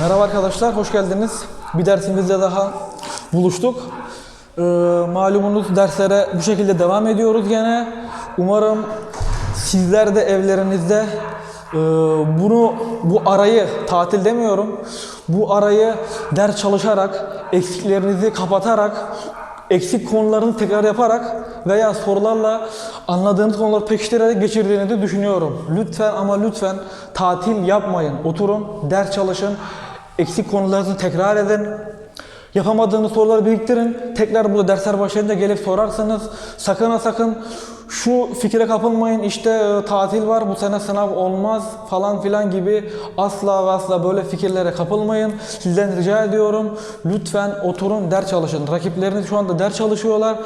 Merhaba arkadaşlar, hoş geldiniz. Bir dersimizde daha buluştuk. Ee, malumunuz derslere bu şekilde devam ediyoruz gene. Umarım sizler de evlerinizde e, bunu bu arayı tatil demiyorum. Bu arayı ders çalışarak, eksiklerinizi kapatarak, eksik konularını tekrar yaparak veya sorularla anladığınız konuları pekiştirerek geçirdiğinizi düşünüyorum. Lütfen ama lütfen tatil yapmayın. Oturun, ders çalışın, eksik konularınızı tekrar edin. Yapamadığınız soruları biriktirin. Tekrar burada dersler başlayınca gelip sorarsanız sakın ha sakın şu fikre kapılmayın işte e, tatil var bu sene sınav olmaz falan filan gibi asla ve asla böyle fikirlere kapılmayın. Sizden rica ediyorum lütfen oturun ders çalışın. Rakipleriniz şu anda ders çalışıyorlar.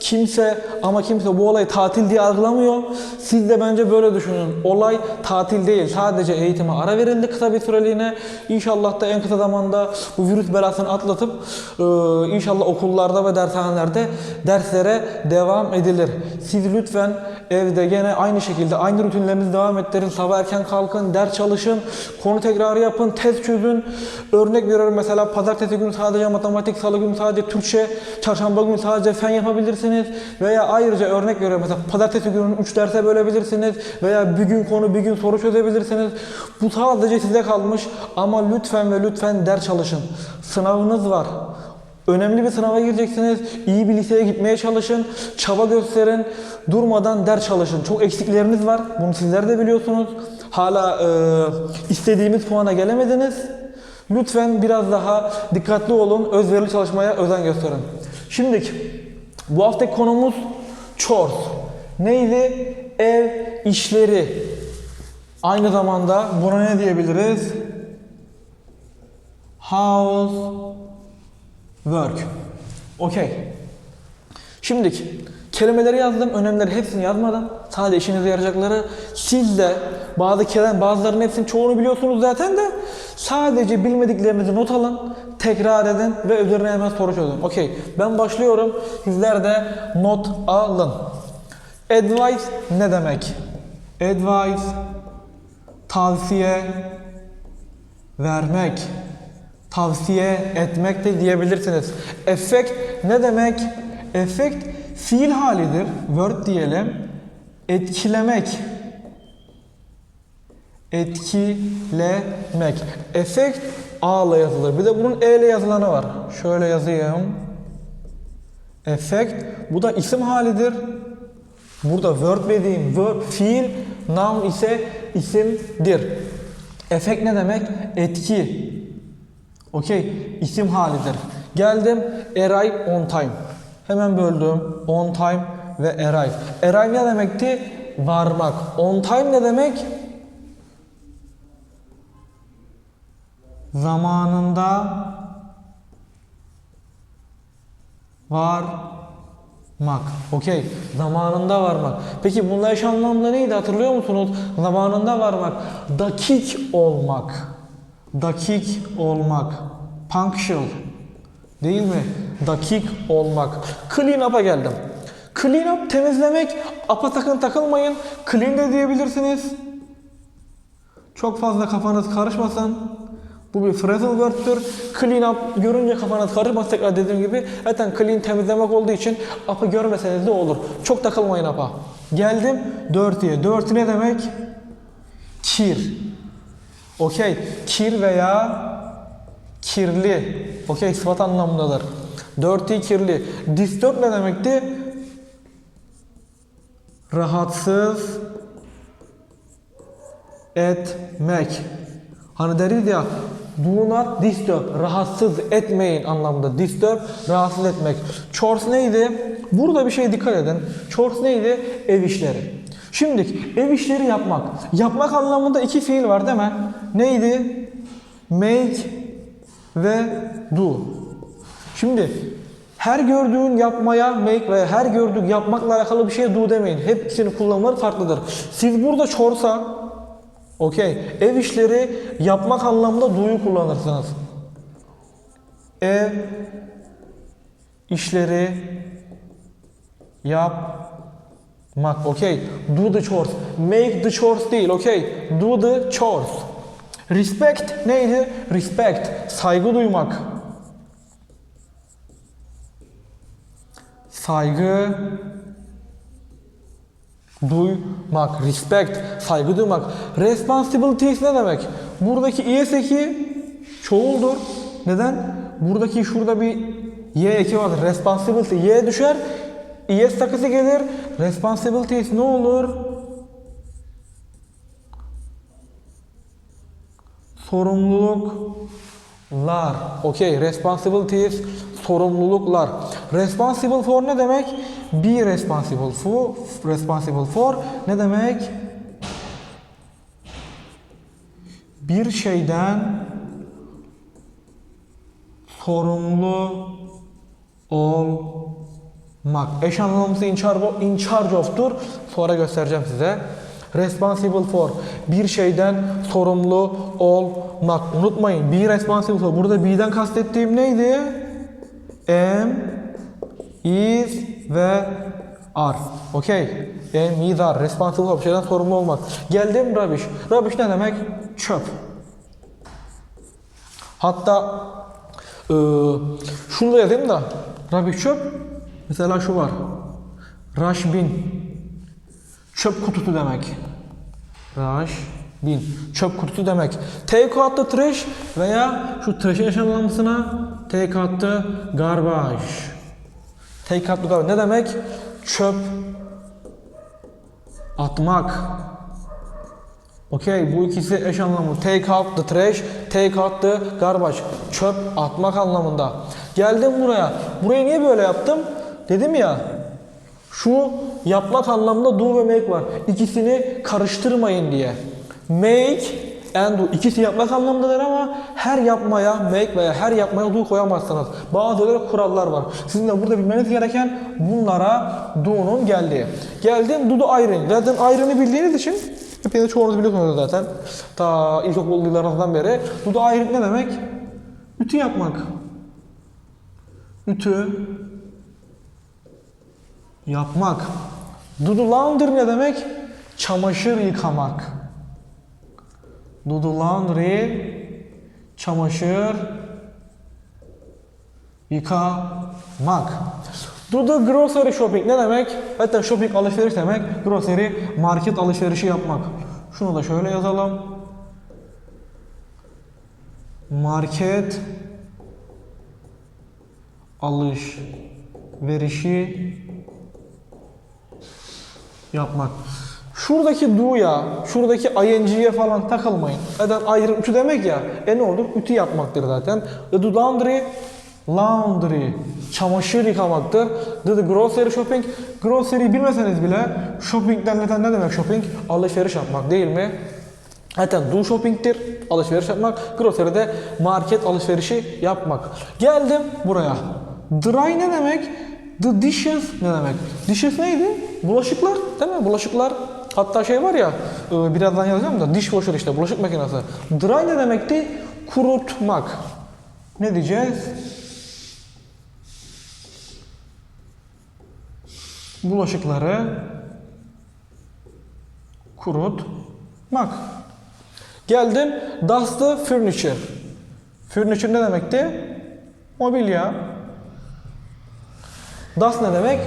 Kimse ama kimse bu olayı tatil diye algılamıyor. Siz de bence böyle düşünün. Olay tatil değil. Sadece eğitime ara verildi kısa bir süreliğine. İnşallah da en kısa zamanda bu virüs belasını atlatıp e, inşallah okullarda ve dershanelerde derslere devam edilir. Siz lütfen evde gene aynı şekilde aynı rutinlerinizi devam ettirin. Sabah erken kalkın, ders çalışın, konu tekrarı yapın, test çözün. Örnek veriyorum mesela pazartesi günü sadece matematik, salı günü sadece Türkçe, çarşamba günü sadece fen yapabilirsiniz. Veya ayrıca örnek veriyorum mesela pazartesi günü 3 derse bölebilirsiniz. Veya bir gün konu bir gün soru çözebilirsiniz. Bu sadece size kalmış ama lütfen ve lütfen ders çalışın. Sınavınız var. Önemli bir sınava gireceksiniz. İyi bir liseye gitmeye çalışın. Çaba gösterin. Durmadan ders çalışın. Çok eksikleriniz var. Bunu sizler de biliyorsunuz. Hala e, istediğimiz puana gelemediniz. Lütfen biraz daha dikkatli olun. Özverili çalışmaya özen gösterin. Şimdi bu haftaki konumuz chores. Neydi? Ev işleri. Aynı zamanda buna ne diyebiliriz? House work. Okey. Şimdi kelimeleri yazdım. Önemleri hepsini yazmadım. Sadece işinize yarayacakları. Siz de bazı kelime, bazılarının hepsini çoğunu biliyorsunuz zaten de sadece bilmediklerinizi not alın, tekrar edin ve üzerine hemen soru çözün. Okey. Ben başlıyorum. Sizler de not alın. Advice ne demek? Advice tavsiye vermek tavsiye etmek de diyebilirsiniz. Effect ne demek? Effect fiil halidir. Word diyelim. Etkilemek. Etkilemek. Effect A ile yazılır. Bir de bunun E ile yazılanı var. Şöyle yazayım. Effect. Bu da isim halidir. Burada verb dediğim verb fiil, noun ise isimdir. Effect ne demek? Etki. Okey. isim halidir. Geldim. Arrive on time. Hemen böldüm. On time ve arrive. Arrive ne demekti? Varmak. On time ne demek? Zamanında varmak. Okey. Zamanında varmak. Peki bunun eş anlamda neydi hatırlıyor musunuz? Zamanında varmak. Dakik olmak. Dakik olmak. Punctual. Değil mi? Dakik olmak. Clean up'a geldim. Clean up temizlemek. Up'a sakın takılmayın. Clean de diyebilirsiniz. Çok fazla kafanız karışmasın. Bu bir phrasal word'tür. Clean up görünce kafanız karışmaz tekrar dediğim gibi. Zaten clean temizlemek olduğu için up'ı görmeseniz de olur. Çok takılmayın up'a. Geldim dirty'ye. Dirty ne demek? Kir. Okey. Kir veya kirli. Okey sıfat anlamındadır. Dirty kirli. Disturb ne demekti? Rahatsız etmek. Hani deriz ya do not disturb, rahatsız etmeyin anlamında. Disturb, rahatsız etmek. Chores neydi? Burada bir şey dikkat edin. Chores neydi? Ev işleri. Şimdi ev işleri yapmak. Yapmak anlamında iki fiil var değil mi? Neydi? Make ve do. Şimdi her gördüğün yapmaya make ve her gördüğün yapmakla alakalı bir şeye do demeyin. Hepsinin kullanımları farklıdır. Siz burada çorsa okey ev işleri yapmak anlamında do'yu kullanırsınız. Ev işleri yapmak okey. Do the chores. Make the chores değil okey. Do the chores. Respect neydi? Respect. Saygı duymak. Saygı duymak. Respect. Saygı duymak. Responsibilities ne demek? Buradaki es eki çoğuldur. Neden? Buradaki şurada bir y eki vardır. Responsibility. Y düşer. Es takısı gelir. Responsibilities ne olur? Sorumluluklar. Okey. Responsibilities sorumluluklar. Responsible for ne demek? Be responsible for. Responsible for ne demek? Bir şeyden sorumlu olmak. Eş anlamlısı in charge, in charge of'tur. Sonra göstereceğim size. Responsible for. Bir şeyden sorumlu olmak. Unutmayın. Be responsible for. Burada be'den kastettiğim neydi? Am, is ve are. Okey. Am, is, are. Responsible for. Bir şeyden sorumlu olmak. Geldim rubbish. Rubbish ne demek? Çöp. Hatta eee şunu da yazayım da rubbish çöp. Mesela şu var. Rush bin. Çöp kutusu demek. Rush bin. Çöp kutusu demek. Take out the trash veya şu trash'in eş anlamlısına take out the garbage. Take out the garbage. Ne demek? Çöp atmak. Okey bu ikisi eş anlamlı. Take out the trash, take out the garbage. Çöp atmak anlamında. Geldim buraya. Burayı niye böyle yaptım? Dedim ya. Şu yapmak anlamında do ve make var. İkisini karıştırmayın diye. Make and do. İkisi yapmak anlamındadır ama her yapmaya make veya her yapmaya do koyamazsınız. Bazı öyle kurallar var. Sizin de burada bilmeniz gereken bunlara do'nun geldiği. Geldim do the iron. Zaten iron'ı bildiğiniz için hepiniz çoğunuz biliyorsunuz zaten. Ta ilkokul yıllarınızdan beri. Do iron ne demek? Ütü yapmak. Ütü yapmak. Do ne demek? Çamaşır yıkamak. Do the laundry çamaşır yıkamak. Do the grocery shopping ne demek? Hatta shopping alışveriş demek. Grocery market alışverişi yapmak. Şunu da şöyle yazalım. Market alışverişi yapmak. Şuradaki do'ya, şuradaki ing'ye falan takılmayın. Zaten ayrı ütü demek ya. E ne olur? Ütü yapmaktır zaten. The do laundry, laundry. Çamaşır yıkamaktır. The, the grocery shopping. Grocery bilmeseniz bile shopping'den neden ne demek shopping? Alışveriş yapmak değil mi? Zaten do shopping'tir, alışveriş yapmak. Grocery de market alışverişi yapmak. Geldim buraya. Dry ne demek? The dishes ne demek? Dishes neydi? Bulaşıklar değil mi? Bulaşıklar. Hatta şey var ya, e, birazdan yazacağım da dishwasher işte, bulaşık makinesi. Dry ne demekti? Kurutmak. Ne diyeceğiz? Bulaşıkları kurutmak. Geldim dust the furniture. Furniture ne demekti? Mobilya. Dust ne demek?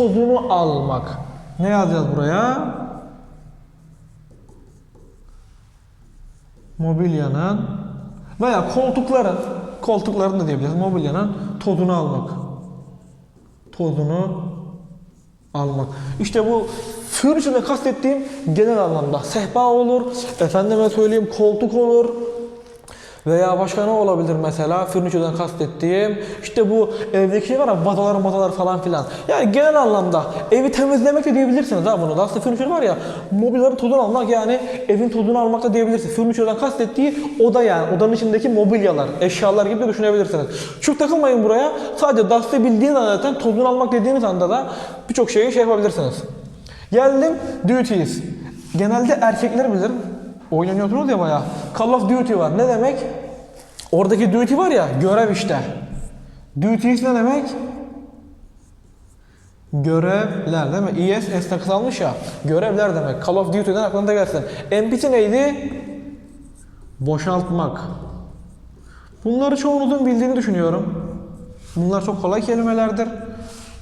Tozunu almak. Ne yazacağız buraya? Mobilyanın veya koltukların, koltukların da diyebiliriz. Mobilyanın tozunu almak. Tozunu almak. İşte bu furniture'da kastettiğim genel anlamda sehpa olur, efendime söyleyeyim koltuk olur, veya başka ne olabilir mesela? Furniture'dan kastettiğim işte bu evdeki şey var ya vazalar matalar falan filan. Yani genel anlamda evi temizlemek de diyebilirsiniz ha bunu. Aslında furniture var ya mobilyaların tozunu almak yani evin tozunu almak da diyebilirsiniz. Furniture'dan kastettiği oda yani odanın içindeki mobilyalar, eşyalar gibi de düşünebilirsiniz. Çok takılmayın buraya. Sadece dust'ı bildiğiniz anda zaten tozunu almak dediğiniz anda da birçok şeyi şey yapabilirsiniz. Geldim duties. Genelde erkekler bilir. Oynanıyorsunuz ya bayağı. Call of Duty var. Ne demek? Oradaki duty var ya, görev işte. Duties ne demek? Görevler değil mi? ES, S takısı almış ya. Görevler demek. Call of Duty'den aklınıza gelsin. NPC neydi? boşaltmak. Bunları çoğunuzun bildiğini düşünüyorum. Bunlar çok kolay kelimelerdir.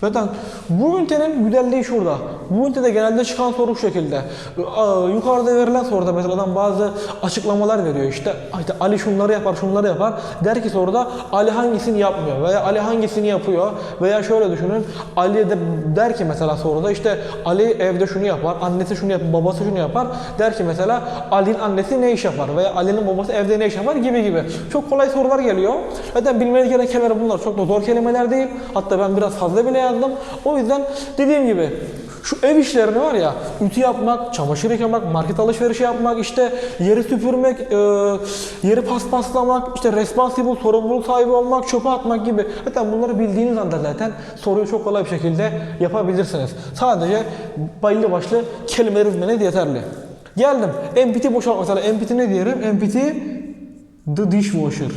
Zaten bu ünitenin güzelliği şurada. Bu ünitede genelde çıkan soru şu şekilde. Yukarıda verilen soruda mesela adam bazı açıklamalar veriyor işte. işte Ali şunları yapar, şunları yapar. Der ki soruda Ali hangisini yapmıyor veya Ali hangisini yapıyor veya şöyle düşünün. Ali de der ki mesela soruda işte Ali evde şunu yapar, annesi şunu yapar, babası şunu yapar. Der ki mesela Ali'nin annesi ne iş yapar veya Ali'nin babası evde ne iş yapar gibi gibi. Çok kolay sorular geliyor. Zaten bilmeniz gereken kelimeler bunlar. Çok da zor kelimeler değil. Hatta ben biraz fazla bile yazdım. O yüzden dediğim gibi şu ev işlerini var ya, ütü yapmak, çamaşır yıkamak, market alışverişi yapmak, işte yeri süpürmek, e, yeri paspaslamak, işte responsible, sorumluluk sahibi olmak, çöpe atmak gibi. Zaten bunları bildiğiniz anda zaten soruyu çok kolay bir şekilde yapabilirsiniz. Sadece belli başlı kelimeler bilmeniz yeterli. Geldim. Empty boşalt mesela. Empty ne diyelim? Empty the dishwasher.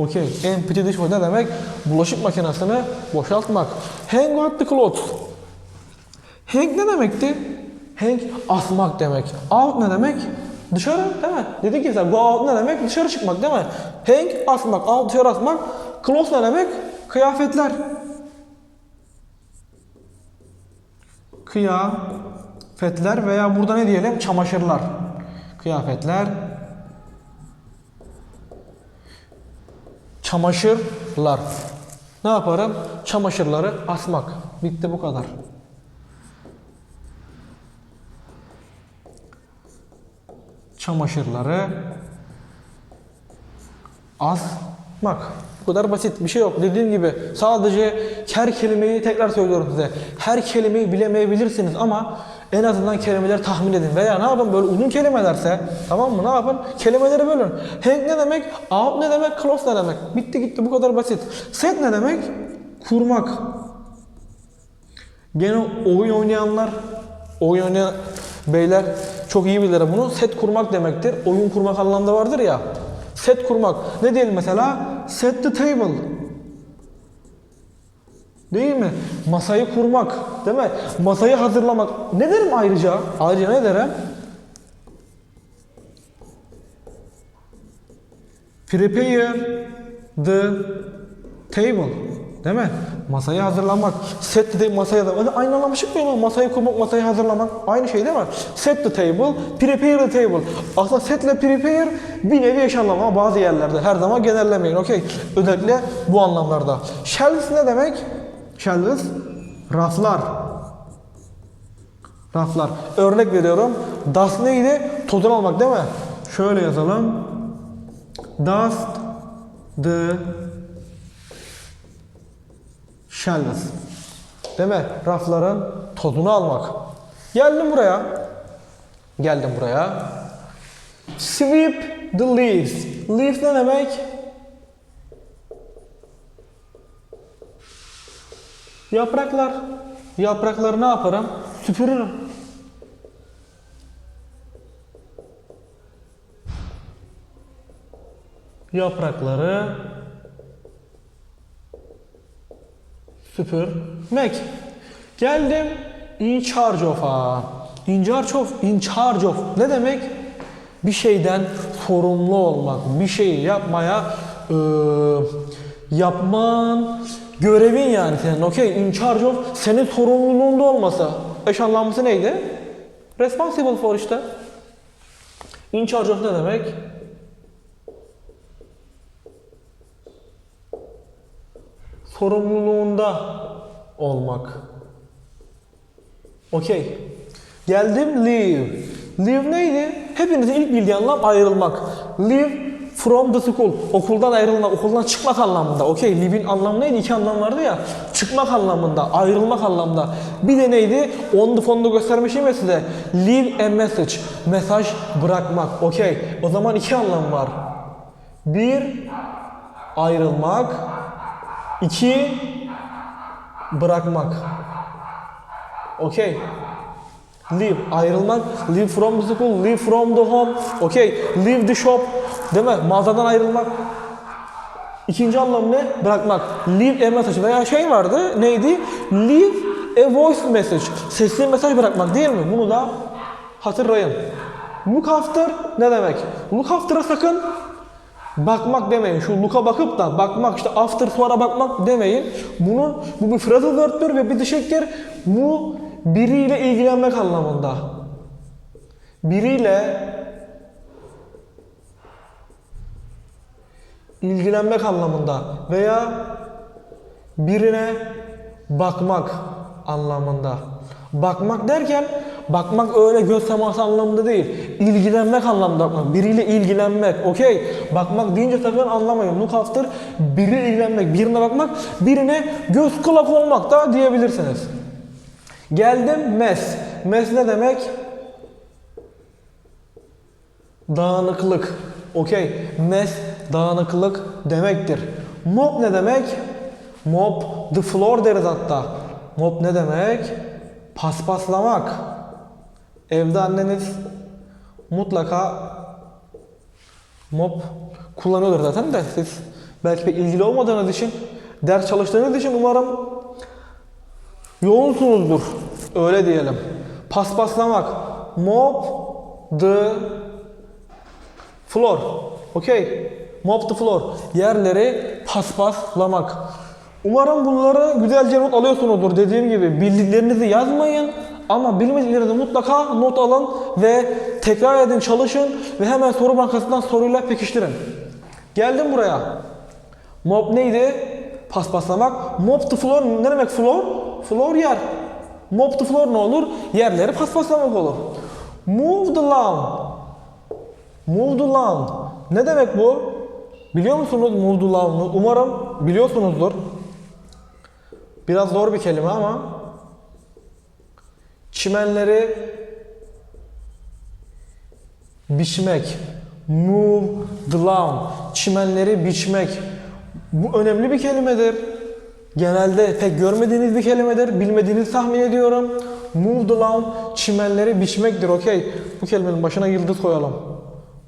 Okey. Empty dishwasher ne demek? Bulaşık makinesini boşaltmak. Hang out the clothes. Hang ne demekti? Hang asmak demek. Out ne demek? Dışarı değil mi? Dedik ki sen go out ne demek? Dışarı çıkmak değil mi? Hang asmak, out dışarı asmak. Clothes ne demek? Kıyafetler. Kıyafetler veya burada ne diyelim? Çamaşırlar. Kıyafetler. Çamaşırlar. Ne yaparım? Çamaşırları asmak. Bitti bu kadar. Çamaşırları asmak. Bu kadar basit bir şey yok. Dediğim gibi sadece her kelimeyi tekrar söylüyorum size. Her kelimeyi bilemeyebilirsiniz ama en azından kelimeleri tahmin edin. Veya ne yapın böyle uzun kelimelerse tamam mı ne yapın? Kelimeleri bölün. Hang ne demek? Out ne demek? Close ne demek? Bitti gitti bu kadar basit. Set ne demek? Kurmak. Gene oyun oynayanlar, oyun oynayan beyler çok iyi bilir bunu. Set kurmak demektir. Oyun kurmak anlamda vardır ya. Set kurmak. Ne diyelim mesela? Set the table. Değil mi? Masayı kurmak. Değil mi? Masayı hazırlamak. Ne derim ayrıca? Ayrıca ne derim? Prepare the table. Değil mi? Masayı hazırlamak. Set the masayı hazırlamak. Aynı anlamı çıkmıyor mu? Masayı kurmak, masayı hazırlamak. Aynı şey değil mi? Set the table, prepare the table. Aslında set ile prepare bir nevi eş anlamı bazı yerlerde. Her zaman genellemeyin. Okey. Özellikle bu anlamlarda. Shelves ne demek? Shelves, raflar. Raflar. Örnek veriyorum. Dust neydi? Tozunu almak değil mi? Şöyle yazalım. Dust the shelves. Değil mi? Rafların tozunu almak. Geldim buraya. Geldim buraya. Sweep the leaves. Leaves ne demek? Yapraklar. Yaprakları ne yaparım? Süpürürüm. Yaprakları süpürmek. Geldim in charge of'a. In charge of, in charge of ne demek? Bir şeyden sorumlu olmak, bir şeyi yapmaya eee, yapman görevin yani senin. Okey, in charge of senin sorumluluğunda olması. Eş neydi? Responsible for işte. In charge of ne demek? sorumluluğunda olmak. Okey. Geldim leave. Leave neydi? Hepinizin ilk bildiği anlam ayrılmak. Leave from the school. Okuldan ayrılmak, okuldan çıkmak anlamında. Okey. Leave'in anlamı neydi? İki anlam vardı ya. Çıkmak anlamında, ayrılmak anlamında. Bir de neydi? On the phone'da göstermişim ya size. Leave a message. Mesaj bırakmak. Okey. O zaman iki anlam var. Bir, ayrılmak. İki, bırakmak. Okey. Leave, ayrılmak. Leave from the school, leave from the home. Okey. Leave the shop. Değil mi? Mağazadan ayrılmak. İkinci anlamı ne? Bırakmak. Leave a message veya şey vardı. Neydi? Leave a voice message. Sesli mesaj bırakmak değil mi? Bunu da hatırlayın. Look after ne demek? Look after'a sakın bakmak demeyin. Şu look'a bakıp da bakmak işte after sonra bakmak demeyin. Bunun bu bir phrasal verb'tir ve bir dışıktır. Bu biriyle ilgilenmek anlamında. Biriyle ilgilenmek anlamında veya birine bakmak anlamında. Bakmak derken bakmak öyle göz teması anlamında değil. İlgilenmek anlamında bakmak. Biriyle ilgilenmek. Okey. Bakmak deyince sakın anlamayın. Look after biriyle ilgilenmek. Birine bakmak. Birine göz kulak olmak da diyebilirsiniz. Geldim mes. Mes ne demek? Dağınıklık. Okey. Mess dağınıklık demektir. Mop ne demek? Mop the floor deriz hatta. Mop ne demek? Paspaslamak. Evde anneniz mutlaka mop kullanıyordur zaten de siz belki pek ilgili olmadığınız için ders çalıştığınız için umarım yoğunsunuzdur. Öyle diyelim. Paspaslamak. Mop the Floor. Okey. Mop the floor. Yerleri paspaslamak. Umarım bunları güzelce not alıyorsunuzdur. Dediğim gibi bildiklerinizi yazmayın. Ama bilmediklerinizi mutlaka not alın ve tekrar edin, çalışın ve hemen soru bankasından soruyla pekiştirin. Geldim buraya. Mop neydi? Paspaslamak. Mop the floor ne demek floor? Floor yer. Mop the floor ne olur? Yerleri paspaslamak olur. Move the lawn. Move the lawn. Ne demek bu? Biliyor musunuz lawn'u? Umarım biliyorsunuzdur. Biraz zor bir kelime ama çimenleri biçmek. Move the lawn. Çimenleri biçmek. Bu önemli bir kelimedir. Genelde pek görmediğiniz bir kelimedir. Bilmediğinizi tahmin ediyorum. Move the lawn. Çimenleri biçmektir. Okey. Bu kelimenin başına yıldız koyalım.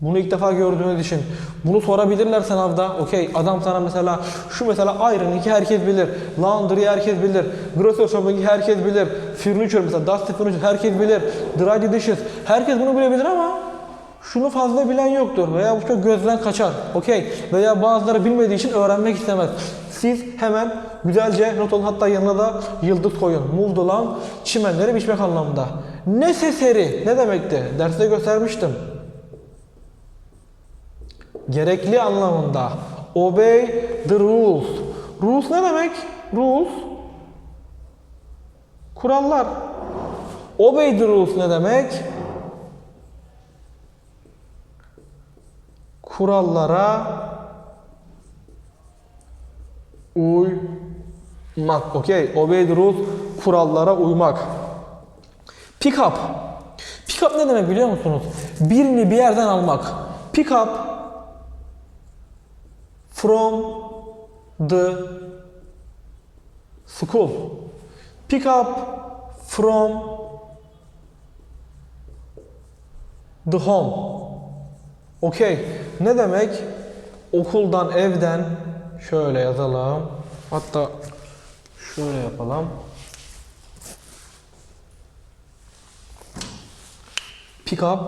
Bunu ilk defa gördüğünü düşün. Bunu sorabilirler sınavda. Okey adam sana mesela şu mesela iron'ı herkes bilir. Laundry'yi herkes bilir. Grocery shopping'i herkes bilir. Furniture mesela dusty furniture herkes bilir. Dry dishes herkes bunu bilebilir ama şunu fazla bilen yoktur veya bu çok gözden kaçar. Okey veya bazıları bilmediği için öğrenmek istemez. Siz hemen güzelce not alın hatta yanına da yıldız koyun. Move çimenleri biçmek anlamında. Necessary ne demekti? Derste göstermiştim gerekli anlamında. Obey the rules. Rules ne demek? Rules kurallar. Obey the rules ne demek? Kurallara uymak. Okey. Obey the rules kurallara uymak. Pick up. Pick up ne demek biliyor musunuz? Birini bir yerden almak. Pick up from the school. Pick up from the home. Okey. Ne demek? Okuldan, evden şöyle yazalım. Hatta şöyle yapalım. Pick up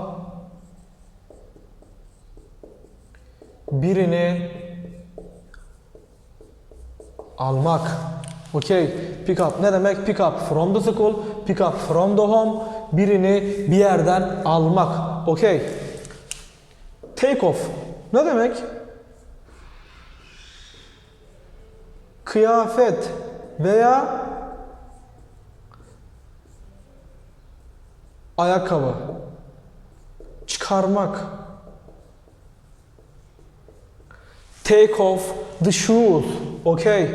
birini almak. Okey. Pick up ne demek? Pick up from the school, pick up from the home. Birini bir yerden almak. Okey. Take off. Ne demek? Kıyafet veya ayakkabı çıkarmak. Take off the shoes. Okay.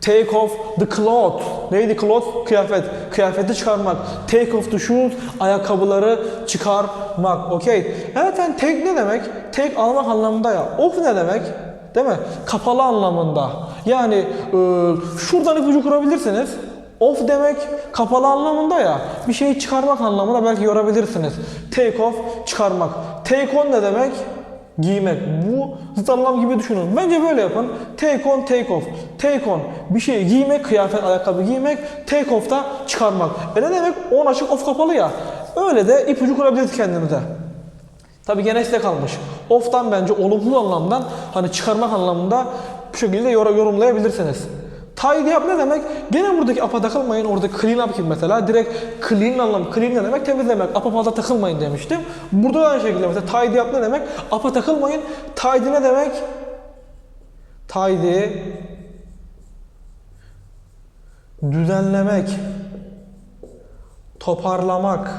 Take off the clothes. Neydi clothes? Kıyafet. Kıyafeti çıkarmak. Take off the shoes. Ayakkabıları çıkarmak. Okay. Evet yani take ne demek? Take almak anlamında ya. Off ne demek? Değil mi? Kapalı anlamında. Yani e, şuradan ipucu kurabilirsiniz. Off demek kapalı anlamında ya. Bir şeyi çıkarmak anlamında belki yorabilirsiniz. Take off çıkarmak. Take on ne demek? Giymek. Bu zıt gibi düşünün. Bence böyle yapın. Take on, take off. Take on bir şey giymek, kıyafet, ayakkabı giymek. Take off da çıkarmak. E ne demek? On açık, off kapalı ya. Öyle de ipucu kurabiliriz kendimize. Tabii gene size kalmış. Off'tan bence olumsuz anlamdan hani çıkarmak anlamında bu şekilde yor- yorumlayabilirsiniz. Tidy up ne demek? Gene buradaki up'a takılmayın. Orada clean up gibi mesela. Direkt clean anlamı. Clean ne demek? Temizlemek. Up'a fazla takılmayın demiştim. Burada da aynı şekilde mesela tidy up ne demek? Up'a takılmayın. Tidy ne demek? Tidy düzenlemek toparlamak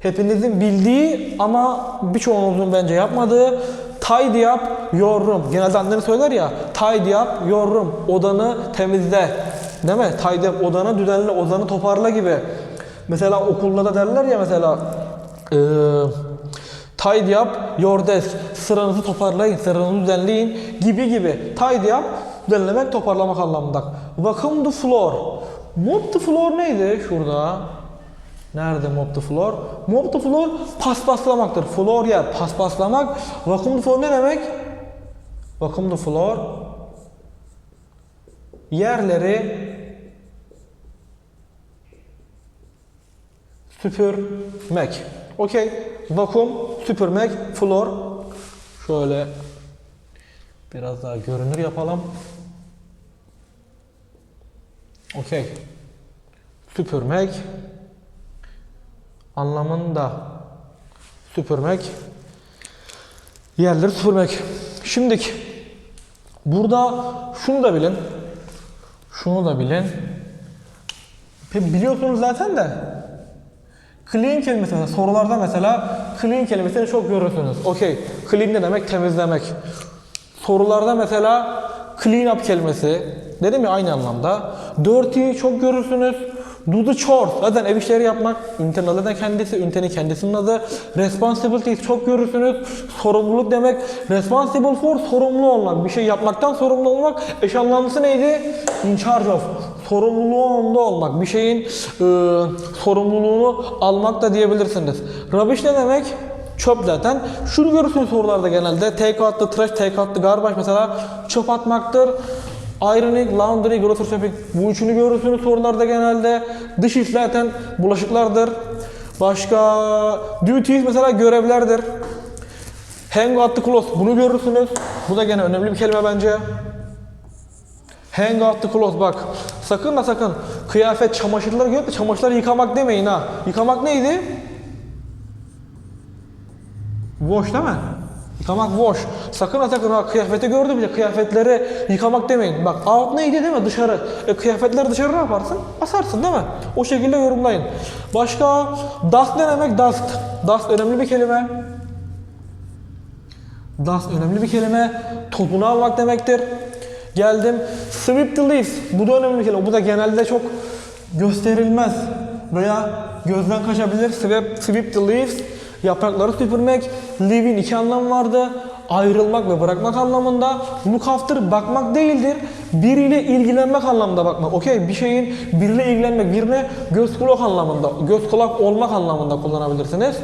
hepinizin bildiği ama birçoğunuzun bence yapmadığı tidy up your room. Genelde annemiz söyler ya tidy up your room. Odanı temizle. Değil mi? Tidy up odanı düzenle, odanı toparla gibi. Mesela okulda da derler ya mesela eee tidy up your desk. Sıranızı toparlayın, sıranızı düzenleyin gibi gibi. Tidy up düzenlemek, toparlamak anlamında. Vacuum the floor. Mop the floor neydi şurada? Nerede mop the floor? Mop paspaslamaktır. Floor yer paspaslamak. Vacuum the floor ne demek? Vacuum the floor yerleri süpürmek. Okey. Vakum, süpürmek, floor. Şöyle biraz daha görünür yapalım. Okey. Süpürmek anlamında süpürmek yerleri süpürmek. Şimdiki burada şunu da bilin. Şunu da bilin. Biliyorsunuz zaten de Clean kelimesi sorularda mesela clean kelimesini çok görürsünüz. Okey. Clean ne demek? Temizlemek. Sorularda mesela clean up kelimesi dedim ya aynı anlamda. Dirty çok görürsünüz. Do the chores. Zaten ev işleri yapmak. Adı da kendisi. Ünitenin kendisinin adı. Responsibility çok görürsünüz. Sorumluluk demek. Responsible for sorumlu olmak. Bir şey yapmaktan sorumlu olmak. Eş anlamlısı neydi? In charge of. Sorumluluğunda olmak. Bir şeyin e, sorumluluğunu almak da diyebilirsiniz. Rubbish ne demek? Çöp zaten. Şunu görürsünüz sorularda genelde. Take out the trash, take out the garbage mesela çöp atmaktır. Ironing, laundry, grocery shopping. Bu üçünü görürsünüz sorularda genelde. Dış iş zaten bulaşıklardır. Başka duties mesela görevlerdir. Hang out the clothes. Bunu görürsünüz. Bu da gene önemli bir kelime bence. Hang out the clothes bak. Sakın da sakın kıyafet çamaşırları görüp de çamaşırları yıkamak demeyin ha. Yıkamak neydi? Wash değil mi? Yıkamak wash. Sakın ha sakın ha kıyafeti gördüm bile kıyafetleri yıkamak demeyin. Bak out neydi değil mi? Dışarı. E, kıyafetleri dışarı ne yaparsın? Asarsın değil mi? O şekilde yorumlayın. Başka dust ne demek? Dust. Dust önemli bir kelime. Dust önemli bir kelime. Topunu almak demektir. Geldim. Sweep the leaves. Bu da önemli bir kelime. Bu da genelde çok gösterilmez veya gözden kaçabilir. Sweep, sweep the leaves. Yaprakları süpürmek. Leave'in iki anlamı vardı. Ayrılmak ve bırakmak anlamında. Look after bakmak değildir. Biriyle ilgilenmek anlamında bakmak. Okey bir şeyin biriyle ilgilenmek, birine göz kulak anlamında, göz kulak olmak anlamında kullanabilirsiniz.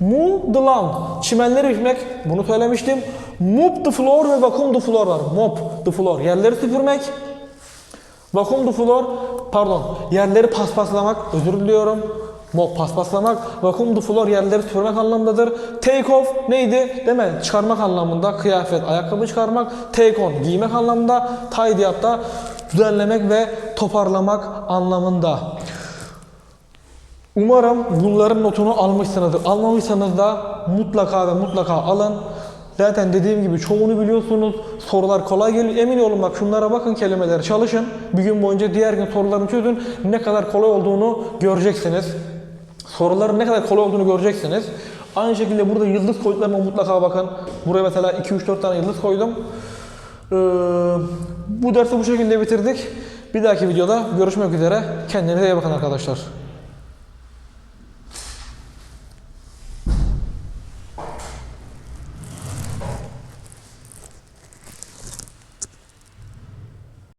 Move the lawn. Çimenleri biçmek. Bunu söylemiştim. Mop the floor ve vacuum the floor var. Mop the floor. Yerleri süpürmek. Vacuum the floor. Pardon. Yerleri paspaslamak. Özür diliyorum. Mop paspaslamak. Vacuum the floor yerleri süpürmek anlamındadır. Take off neydi? Değil mi? Çıkarmak anlamında. Kıyafet, ayakkabı çıkarmak. Take on giymek anlamında. Tidy up da düzenlemek ve toparlamak anlamında. Umarım bunların notunu almışsınızdır. Almamışsanız da mutlaka ve mutlaka alın. Zaten dediğim gibi çoğunu biliyorsunuz. Sorular kolay geliyor. Emin olun bak şunlara bakın kelimeleri çalışın. Bir gün boyunca diğer gün sorularını çözün. Ne kadar kolay olduğunu göreceksiniz. Soruların ne kadar kolay olduğunu göreceksiniz. Aynı şekilde burada yıldız koyduklarıma mutlaka bakın. Buraya mesela 2-3-4 tane yıldız koydum. Ee, bu dersi bu şekilde bitirdik. Bir dahaki videoda görüşmek üzere. Kendinize iyi bakın arkadaşlar.